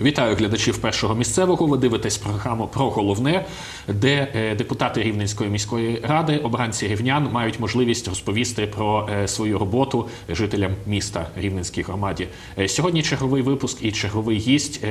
Вітаю глядачів першого місцевого. Ви дивитесь програму про головне, де е, депутати Рівненської міської ради, обранці рівнян, мають можливість розповісти про е, свою роботу жителям міста Рівненській громаді. Е, Сьогодні черговий випуск і черговий гість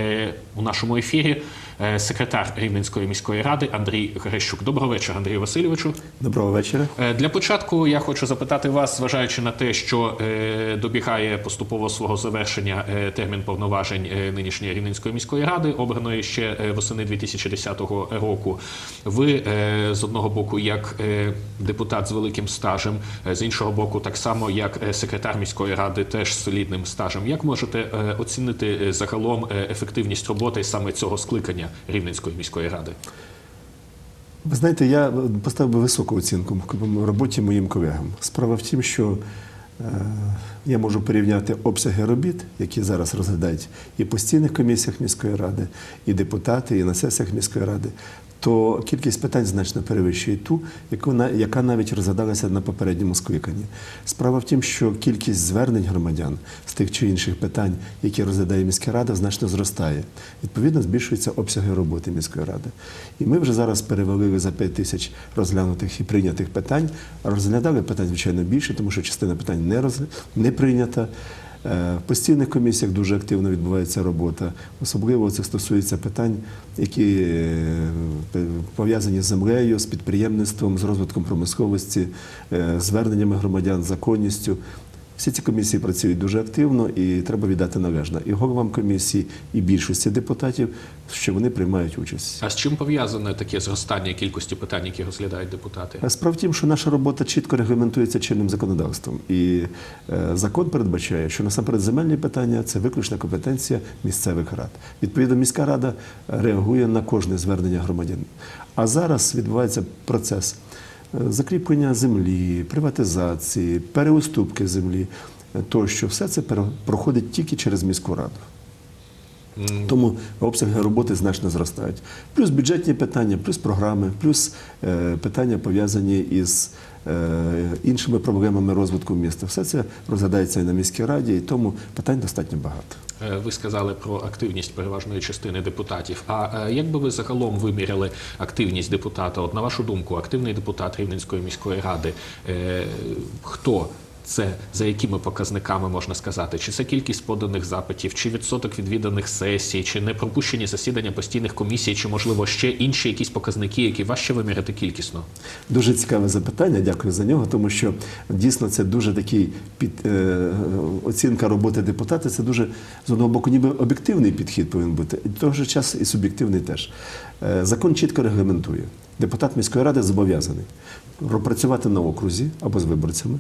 у нашому ефірі. Е, Секретар Рівненської міської ради Андрій Грищук. Доброго вечора, Андрію Васильовичу. Доброго вечора. Е, Для початку я хочу запитати вас, зважаючи на те, що е, добігає поступово свого завершення термін повноважень нинішньої Рівненської міської ради, обраної ще восени 2010 року. Ви з одного боку, як депутат з великим стажем, з іншого боку, так само як секретар міської ради, теж з солідним стажем. Як можете оцінити загалом ефективність роботи саме цього скликання Рівненської міської ради? Ви знаєте, я поставив би високу оцінку роботі моїм колегам. Справа в тім, що е, я можу порівняти обсяги робіт, які зараз розглядають і постійних комісіях міської ради, і депутати, і на сесіях міської ради. То кількість питань значно перевищує ту, яка навіть розглядалася на попередньому скликанні. Справа в тім, що кількість звернень громадян з тих чи інших питань, які розглядає міська рада, значно зростає. Відповідно, збільшуються обсяги роботи міської ради. І ми вже зараз перевалили за 5 тисяч розглянутих і прийнятих питань. Розглядали питань, звичайно, більше, тому що частина питань не, розгля... не прийнята. Е, В постійних комісіях дуже активно відбувається робота. Особливо це стосується питань, які е, пов'язані з землею, з підприємництвом, з розвитком промисловості, е, зверненнями громадян, законністю. Всі ці комісії працюють дуже активно і треба віддати належне і головам комісії, і більшості депутатів, що вони приймають участь. А з чим пов'язане таке зростання кількості питань, які розглядають депутати? А Справа в тім, що наша робота чітко регламентується чинним законодавством. І е, закон передбачає, що насамперед земельні питання це виключна компетенція місцевих рад. Відповідно, міська рада реагує на кожне звернення громадян. А зараз відбувається процес е, закріплення землі, приватизації, переуступки землі, е, тощо все це проходить тільки через міську раду. Тому обсяги роботи значно зростають. Плюс бюджетні питання, плюс програми, плюс е, питання пов'язані із е, іншими проблемами розвитку міста. Все це розглядається і на міській раді, і тому питань достатньо багато. Е, Ви сказали про активність переважної частини депутатів. А як би ви загалом виміряли активність депутата? От на вашу думку, активний депутат Рівненської міської ради хто? Це за якими показниками можна сказати? Чи це кількість поданих запитів, чи відсоток відвіданих сесій, чи не пропущені засідання постійних комісій, чи можливо ще інші якісь показники, які важче виміряти кількісно? Дуже цікаве запитання, дякую за нього, тому що дійсно це дуже такий під е, оцінка роботи депутата. Це дуже з одного боку, ніби об'єктивний підхід повинен бути, і в час і суб'єктивний теж. Е, закон чітко регламентує. Депутат міської ради зобов'язаний працювати на окрузі або з виборцями.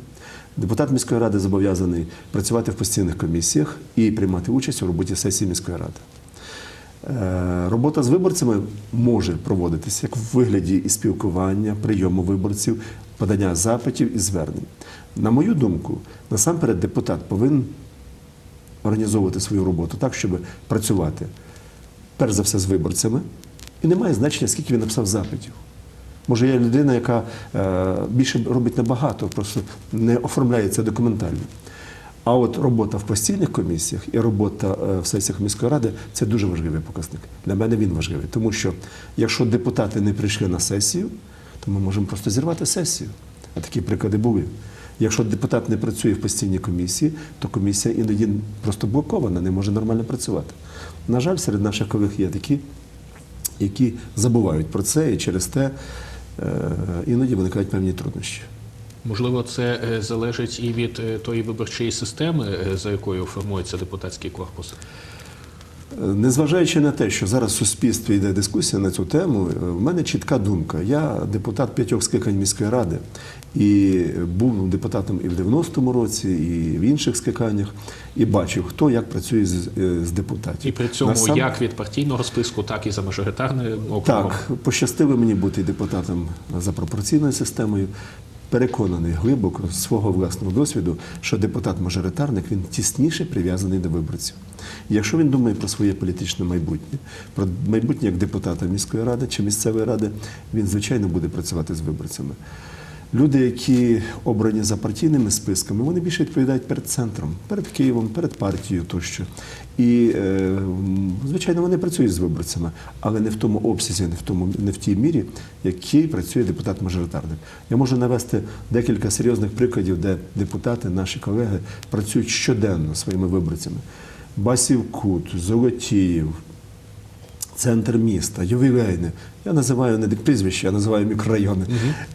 Депутат міської ради зобов'язаний працювати в постійних комісіях і приймати участь у роботі сесії міської ради. Е, Робота з виборцями може проводитися як в вигляді і спілкування, прийому виборців, подання запитів і звернень. На мою думку, насамперед депутат повинен організовувати свою роботу так, щоб працювати перш за все з виборцями, і немає значення, скільки він написав запитів. Може, є людина, яка е, більше робить набагато, просто не оформляє це документально. А от робота в постійних комісіях і робота е, в сесіях міської ради це дуже важливий показник. Для мене він важливий, тому що якщо депутати не прийшли на сесію, то ми можемо просто зірвати сесію. А такі приклади були. Якщо депутат не працює в постійній комісії, то комісія іноді просто блокована, не може нормально працювати. На жаль, серед наших колег є такі, які забувають про це, і через те іноді виникають певні труднощі. Можливо, це е, залежить і від е, тої виборчої системи, е, за якою формується депутатський корпус. Незважаючи на те, що зараз в суспільстві йде дискусія на цю тему, е, в мене чітка думка. Я депутат п'ятьох скликань міської ради і був депутатом і в 90-му році, і в інших скликаннях, і бачив, хто як працює з, е, з депутатів. І при цьому Насам- як від партійного списку, так і за мажоритарним округом. Так, пощастило мені бути депутатом за пропорційною системою. Переконаний глибоко з свого власного досвіду, що депутат-мажоритарник він тісніше прив'язаний до виборців. Якщо він думає про своє політичне майбутнє, про майбутнє як депутата міської ради чи місцевої ради, він звичайно буде працювати з виборцями. Люди, які обрані за партійними списками, вони більше відповідають перед центром, перед Києвом, перед партією тощо. І, е, звичайно, вони працюють з виборцями, але не в тому обсязі, не в, тому, не в тій мірі, який працює депутат-мажоритарник. Я можу навести декілька серйозних прикладів, де депутати, наші колеги, працюють щоденно своїми виборцями. Басів Кут, Золотіїв, центр міста, ювілейне. Я називаю не прізвища, я називаю мікрорайони.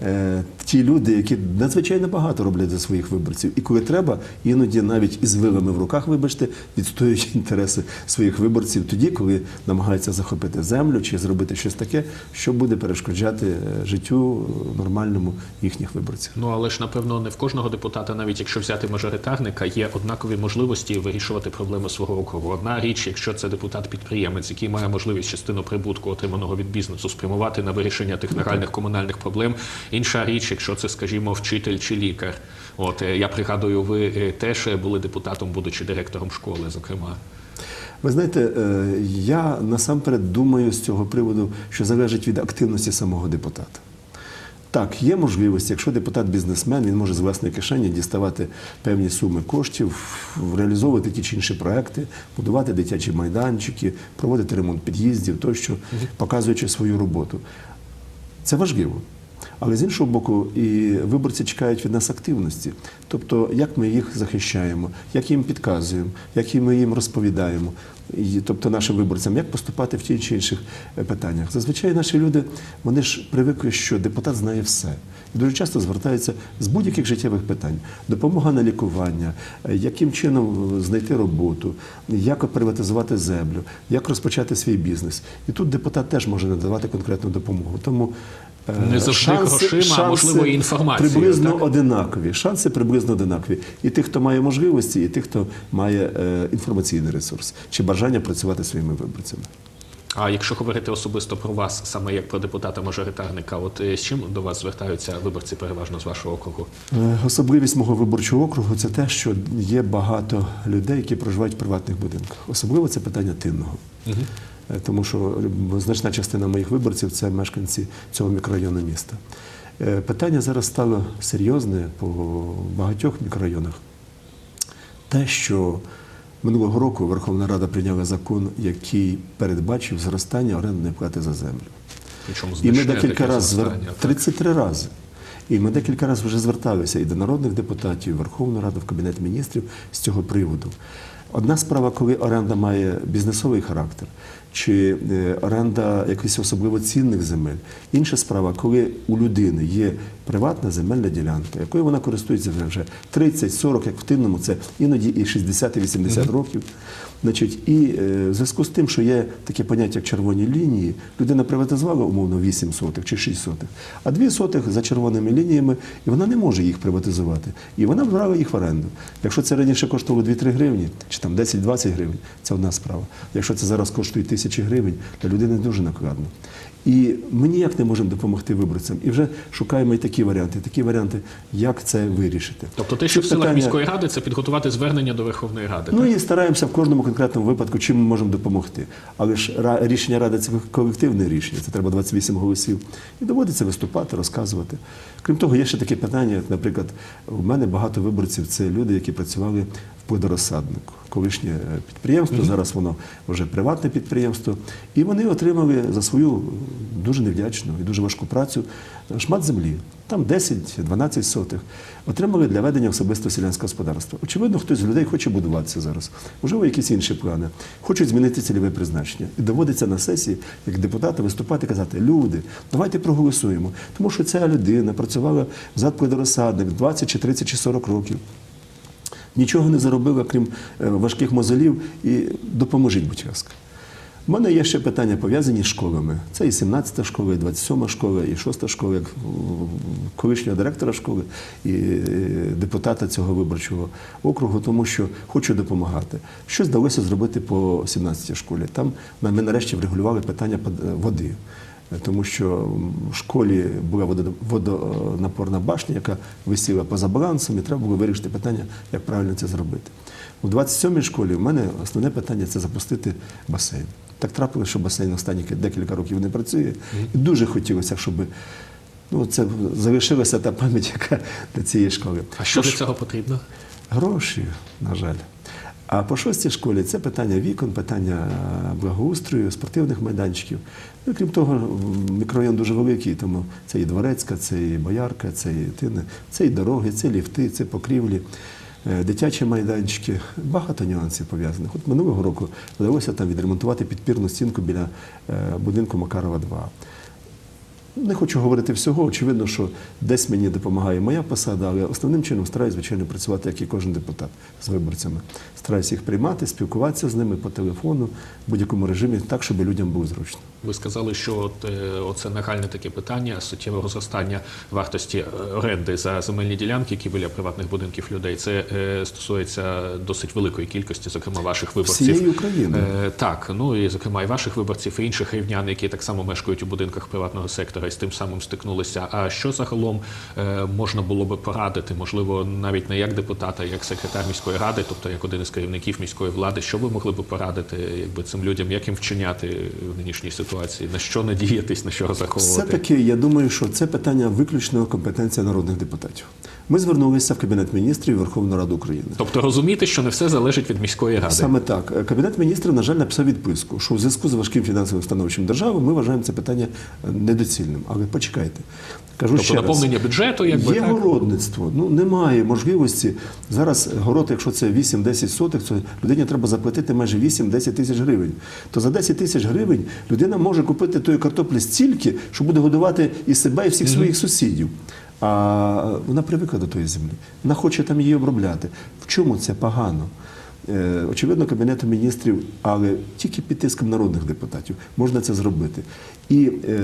Е, ті люди, які надзвичайно багато роблять за своїх виборців. І коли треба, іноді навіть із вилами в руках, вибачте, відстоюють інтереси своїх виборців тоді, коли намагаються захопити землю чи зробити щось таке, що буде перешкоджати е, життю е, нормальному їхніх виборців. Ну але ж напевно не в кожного депутата, навіть якщо взяти мажоритарника, є однакові можливості вирішувати проблеми свого округу. Одна річ, якщо це депутат-підприємець, який має можливість частину прибутку, отриманого від бізнесу, спрямувати на вирішення тих нагальних комунальних проблем. Інша річ, якщо це, скажімо, вчитель чи лікар. От е, я пригадую, ви е, теж були депутатом, будучи директором школи, зокрема. Ви знаєте, е, я насамперед думаю з цього приводу, що залежить від активності самого депутата. Так, є можливість, якщо депутат бізнесмен, він може з власної кишені діставати певні суми коштів, реалізовувати ті чи інші проекти, будувати дитячі майданчики, проводити ремонт під'їздів тощо, показуючи свою роботу. Це важливо. Але з іншого боку, і виборці чекають від нас активності. Тобто, як ми їх захищаємо, як їм підказуємо, як ми їм розповідаємо, і, тобто нашим виборцям, як поступати в ті чи інших е, питаннях. Зазвичай наші люди вони ж привикли, що депутат знає все. І дуже часто звертаються з будь-яких життєвих питань: допомога на лікування, е, яким чином знайти роботу, як приватизувати землю, як розпочати свій бізнес. І тут депутат теж може надавати конкретну допомогу. Тому е, Не завжди грошима, а, можливо, і інформацією, Приблизно так? одинакові. Шанси приблизно одинакові. І тих, хто має можливості, і тих, хто має е, інформаційний ресурс чи бажання працювати своїми виборцями. А якщо говорити особисто про вас, саме як про депутата-мажоритарника, от е, з чим до вас звертаються виборці переважно з вашого округу? Е, Особливість мого виборчого округу це те, що є багато людей, які проживають в приватних будинках. Особливо це питання тинного. Е, Тому що е, значна частина моїх виборців це мешканці цього мікрорайону міста. Е, Питання зараз стало серйозне по багатьох мікрорайонах. Те, що минулого року Верховна Рада прийняла закон, який передбачив зростання орендної плати за землю. Причому І ми декілька разів звер... зростання, так? 33 рази. І ми декілька разів вже зверталися і до народних депутатів, і Верховну Раду, в Кабінет міністрів з цього приводу. Одна справа, коли оренда має бізнесовий характер, чи е, оренда якихось особливо цінних земель. Інша справа, коли у людини є приватна земельна ділянка, якою вона користується вже 30-40, як в тинному, це іноді і 60-80 років. Значить, і е, в зв'язку з тим, що є таке поняття, як червоні лінії, людина приватизувала умовно 8 сотих чи 6 сотих, а 2 сотих за червоними лініями, і вона не може їх приватизувати. І вона брала їх в оренду. Якщо це раніше коштувало 2-3 гривні, чи там 10-20 гривень, це одна справа. Якщо це зараз коштує тисячі гривень, для людини дуже накладно. І ми ніяк не можемо допомогти виборцям. І вже шукаємо і такі варіанти, такі варіанти, як це вирішити. Тобто те, що в Тут силах питання- міської ради, це підготувати звернення до Верховної Ради. Ну так? і стараємося в кожному конкретному випадку, чим ми можемо допомогти. Але ж рішення ради це колективне рішення, це треба 28 голосів. І доводиться виступати, розказувати. Крім того, є ще таке питання, як, наприклад, у мене багато виборців це люди, які працювали в плодорозсаднику. Колишнє е, підприємство, зараз воно вже приватне підприємство. І вони отримали за свою дуже невдячну і дуже важку працю шмат землі. Там 10-12 сотих. Отримали для ведення особисто селянського господарства. Очевидно, хтось з людей хоче будуватися зараз. Можливо, якісь інші плани. Хочуть змінити цільове призначення. І доводиться на сесії, як депутати, виступати казати: люди, давайте проголосуємо. Тому що ця людина працювала в задплодорозсадник 20 чи 30 чи 40 років. Нічого не заробила, крім е, важких мозолів, і допоможіть, будь ласка. У мене є ще питання пов'язані з школами. Це і 17-та школа, і 27-та школа, і 6-та школа, як колишнього директора школи і е, депутата цього виборчого округу, тому що хочу допомагати. Що здалося зробити по 17-й школі? Там ми нарешті врегулювали питання под- води. Тому що в школі була водонапорна башня, яка висіла поза балансом, і треба було вирішити питання, як правильно це зробити. У 27-й школі в мене основне питання це запустити басейн. Так трапилося, що басейн останні декілька років не працює. І дуже хотілося, щоб Ну, це залишилася та пам'ять, яка для цієї школи. А що для цього потрібно? Гроші, на жаль. А по шостій школі це питання вікон, питання благоустрою, спортивних майданчиків. Ну, крім того, мікрорайон дуже великий, тому це і Дворецька, це і Боярка, це і Тине, це і дороги, це ліфти, це покрівлі, е, дитячі майданчики. Багато нюансів пов'язаних. От минулого року вдалося там відремонтувати підпірну стінку біля е, будинку Макарова 2. Не хочу говорити всього. Очевидно, що десь мені допомагає моя посада, але основним чином стараюсь, звичайно, працювати, як і кожен депутат з виборцями. Стараюсь їх приймати, спілкуватися з ними по телефону, в будь-якому режимі, так, щоб людям було зручно. Ви сказали, що е, оце нагальне таке питання суттєвого зростання вартості е, оренди за земельні ділянки, які біля приватних будинків людей. Це е, стосується досить великої кількості, зокрема ваших виборців. Всієї України. Так, ну і зокрема і ваших виборців, і інших рівнян, які так само мешкають у будинках приватного сектора і з тим самим стикнулися. А що загалом можна було би порадити? Можливо, навіть не як депутата, а як секретар міської ради, тобто як один із керівників міської влади, що ви могли би порадити, якби цим людям, як їм вчиняти в нинішній ситуації, на що надіятись, на що заховувати? Все-таки я думаю, що це питання виключно компетенція народних депутатів. Ми звернулися в Кабінет міністрів і Верховну Раду України. Тобто розуміти, що не все залежить від міської ради. Саме так. Кабінет міністрів, на жаль, написав відписку, що у зв'язку з важким фінансовим становищем держави ми вважаємо це питання е, недоцільним. Але почекайте. Кажу Тобто ще раз. бюджету, якби Є так? городництво. Ну немає можливості. Зараз город, якщо це 8-10 сотих, то людині треба заплатити майже 8-10 тисяч гривень. То за 10 тисяч гривень людина може купити тої картоплі стільки, що буде годувати і себе, і всіх своїх сусідів. А вона привикла до тої землі. Вона хоче там її обробляти. В чому це погано? Е, Очевидно, Кабінету міністрів, але тільки під тиском народних депутатів можна це зробити. І е,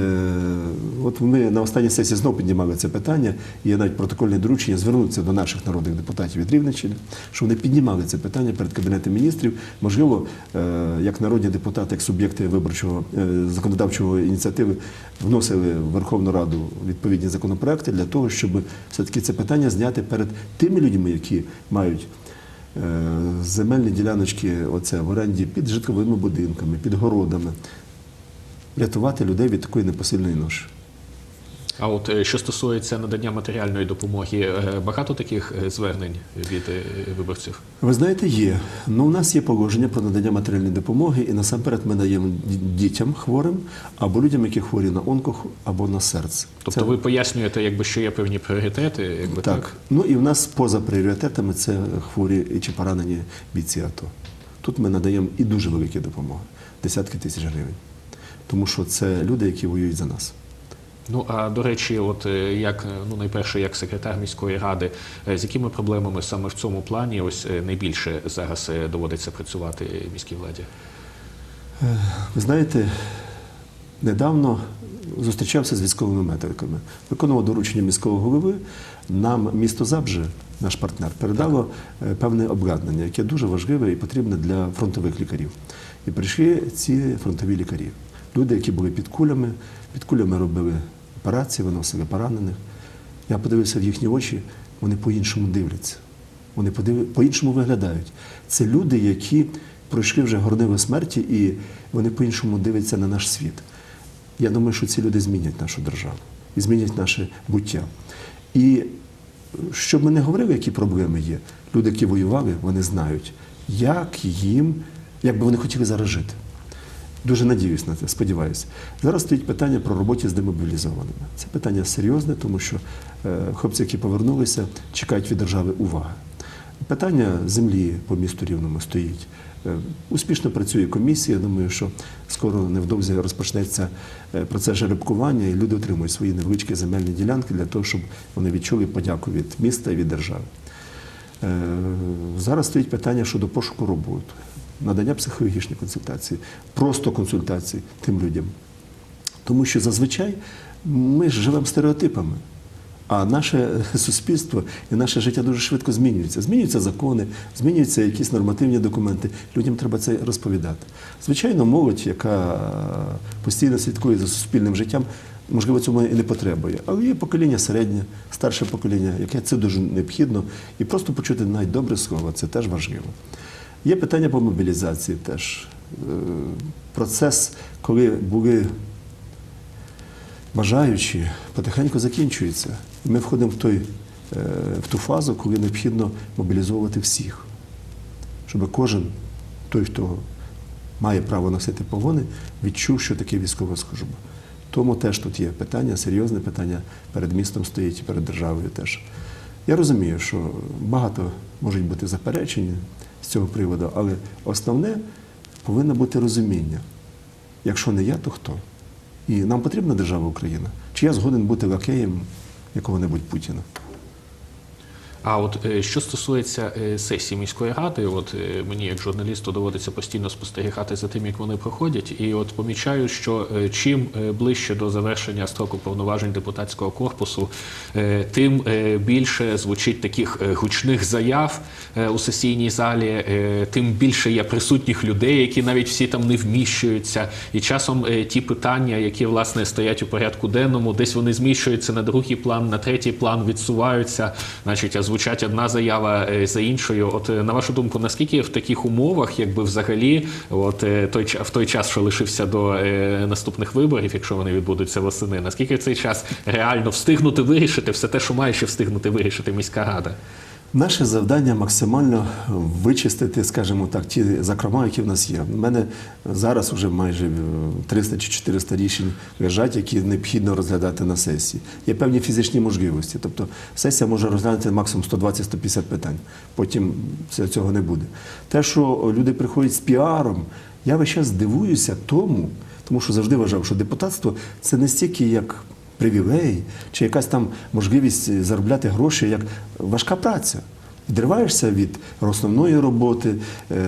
от ми на останній сесії знову піднімали це питання, і є навіть протокольне доручення звернутися до наших народних депутатів від Рівненщини, що вони піднімали це питання перед Кабінетом міністрів. Можливо, е, як народні депутати, як суб'єкти виборчого законодавчого ініціативи вносили в Верховну Раду відповідні законопроекти для того, щоб все-таки це питання зняти перед тими людьми, які мають земельні діляночки оце, в оренді під житловими будинками, під городами. Рятувати людей від такої непосильної ноші. А от е, що стосується надання матеріальної допомоги, е, багато таких е, звернень від виборців. Ви знаєте, є. Ну, у нас є положення про надання матеріальної допомоги, і насамперед ми даємо дітям хворим або людям, які хворі на онко або на серце. Тобто Це- ви пояснюєте, якби що є певні пріоритети, якби так. Так. Ну і в нас поза пріоритетами це хворі чи поранені бійці АТО. Тут ми надаємо і дуже великі допомоги десятки тисяч гривень. Тому що це люди, які воюють за нас. Ну а до речі, от е, як е, ну найперше, як секретар міської ради, е, з якими проблемами саме в цьому плані ось найбільше зараз доводиться працювати міській владі? Ви знаєте, недавно зустрічався з військовими медиками, виконував доручення міського голови. Нам місто Забже, наш партнер, передало е, певне обладнання, яке дуже важливе і потрібне для фронтових лікарів. І прийшли ці фронтові лікарі. Люди, які були під кулями, під кулями робили операції, виносили поранених. Я подивився в їхні очі, вони по-іншому дивляться. Вони по-іншому виглядають. Це люди, які пройшли вже горниви смерті, і вони по-іншому дивляться на наш світ. Я думаю, що ці люди змінять нашу державу і змінять наше буття. І щоб ми не говорили, які проблеми є, люди, які воювали, вони знають, як їм, як би вони хотіли зараз жити. Дуже надіюсь на це, сподіваюся. Зараз стоїть питання про роботі з демобілізованими. Це питання серйозне, тому що е, хлопці, які повернулися, чекають від держави уваги. Питання землі по місту рівному стоїть. Е, Успішно працює комісія. Думаю, що скоро невдовзі розпочнеться е, процес жеребкування, і люди отримують свої невеличкі земельні ділянки для того, щоб вони відчули подяку від міста і від держави. Зараз стоїть питання щодо пошуку роботи, надання психологічної консультації, просто консультації тим людям. Тому що зазвичай ми ж живемо стереотипами. А наше суспільство і наше життя дуже швидко змінюється. Змінюються закони, змінюються якісь нормативні документи. Людям треба це розповідати. Звичайно, молодь, яка постійно слідкує за суспільним життям, можливо, цьому і не потребує. Але є покоління середнє, старше покоління, яке це дуже необхідно. І просто почути навіть добре слово це теж важливо. Є питання по мобілізації теж. Е, Процес, коли були бажаючі потихеньку закінчується. Ми входимо в, той, е, в ту фазу, коли необхідно мобілізовувати всіх, щоб кожен той, хто має право носити погони, відчув, що таке військова служба. Тому теж тут є питання, серйозне питання перед містом стоїть і перед державою теж. Я розумію, що багато можуть бути заперечень з цього приводу, але основне повинно бути розуміння. Якщо не я, то хто? І нам потрібна держава Україна? Чи я згоден бути лакеєм якого-небудь Путіна? А от е, що стосується е, сесії міської ради, от е, мені як журналісту доводиться постійно спостерігати за тим, як вони проходять, і от помічаю, що чим ближче до завершення строку повноважень депутатського корпусу, тим більше звучить таких гучних заяв у сесійній залі, тим більше є присутніх людей, які навіть всі там не вміщуються. І часом ті питання, які власне стоять у порядку денному, десь вони зміщуються на другий план, на третій план відсуваються, значить, а звучать одна заява е, за іншою. От е, на вашу думку, наскільки в таких умовах, якби взагалі, от е, той в той час, що лишився до наступних виборів, якщо вони відбудуться восени, наскільки в цей час реально встигнути вирішити все те, що має ще встигнути вирішити міська рада? Наше завдання максимально вичистити, скажімо так, ті закрома, які в нас є. У мене зараз вже майже е, 300 чи 400 рішень лежать, які необхідно розглядати на сесії. Є певні фізичні можливості. Тобто сесія може розглянути максимум 120-150 питань. Потім цього не буде. Те, що люди приходять з піаром, я весь час дивуюся тому, тому що завжди вважав, що депутатство це не стільки як привілей чи якась там можливість заробляти гроші, як важка праця. Відриваєшся від основної роботи, е,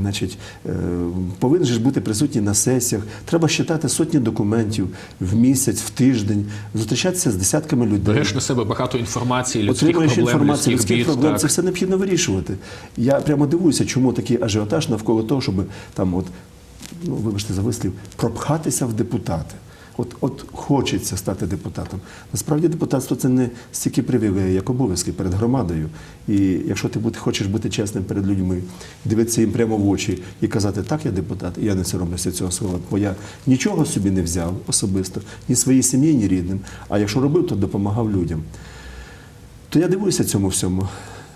значить, е, повинен ж бути присутній на сесіях. Треба читати сотні документів в місяць, в тиждень, зустрічатися з десятками людей. Береш на себе багато інформації, людських Отримуєш проблем, інформацію, людських людських проблем, так. це все необхідно вирішувати. Я прямо дивуюся, чому такий ажіотаж навколо того, щоб там, от, ну, вибачте за вислів, пропхатися в депутати. От, от хочеться стати депутатом. Насправді депутатство це не стільки привілеї, як обов'язки перед громадою. І якщо ти хочеш бути чесним перед людьми, дивитися їм прямо в очі і казати, так, я депутат, і я не соромлюся цього слова, бо я нічого собі не взяв особисто, ні своїй сім'ї, ні рідним. А якщо робив, то допомагав людям то я дивуюся цьому всьому.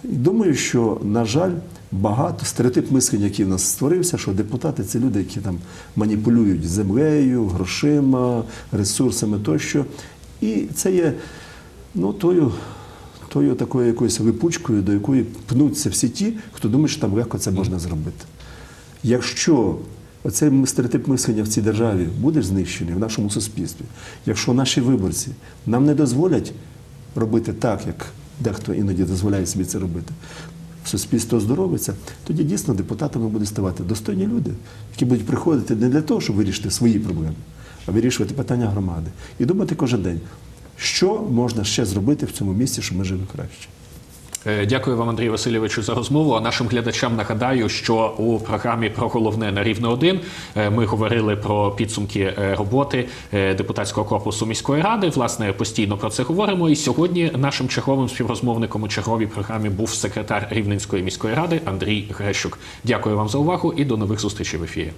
І думаю, що, на жаль, багато стереотип мислення, який в нас створився, що депутати це люди, які там маніпулюють землею, грошима, ресурсами тощо. І це є ну, тою, тою такою якоюсь липучкою, до якої пнуться всі ті, хто думає, що там легко це можна зробити. Якщо оцей стереотип мислення в цій державі буде знищений в нашому суспільстві, якщо наші виборці нам не дозволять робити так, як дехто іноді дозволяє собі це робити, суспільство здоровиться, тоді дійсно депутатами будуть ставати достойні люди, які будуть приходити не для того, щоб вирішити свої проблеми, а вирішувати питання громади. І думати кожен день, що можна ще зробити в цьому місці, щоб ми жили краще. Е, Дякую вам, Андрій Васильовичу, за розмову. А нашим глядачам нагадаю, що у програмі про головне на рівне 1 ми говорили про підсумки е, роботи е, депутатського корпусу міської ради. Власне, постійно про це говоримо. І сьогодні нашим черговим співрозмовником у черговій програмі був секретар Рівненської міської ради Андрій Грещук. Дякую вам за увагу і до нових зустрічей в ефірі.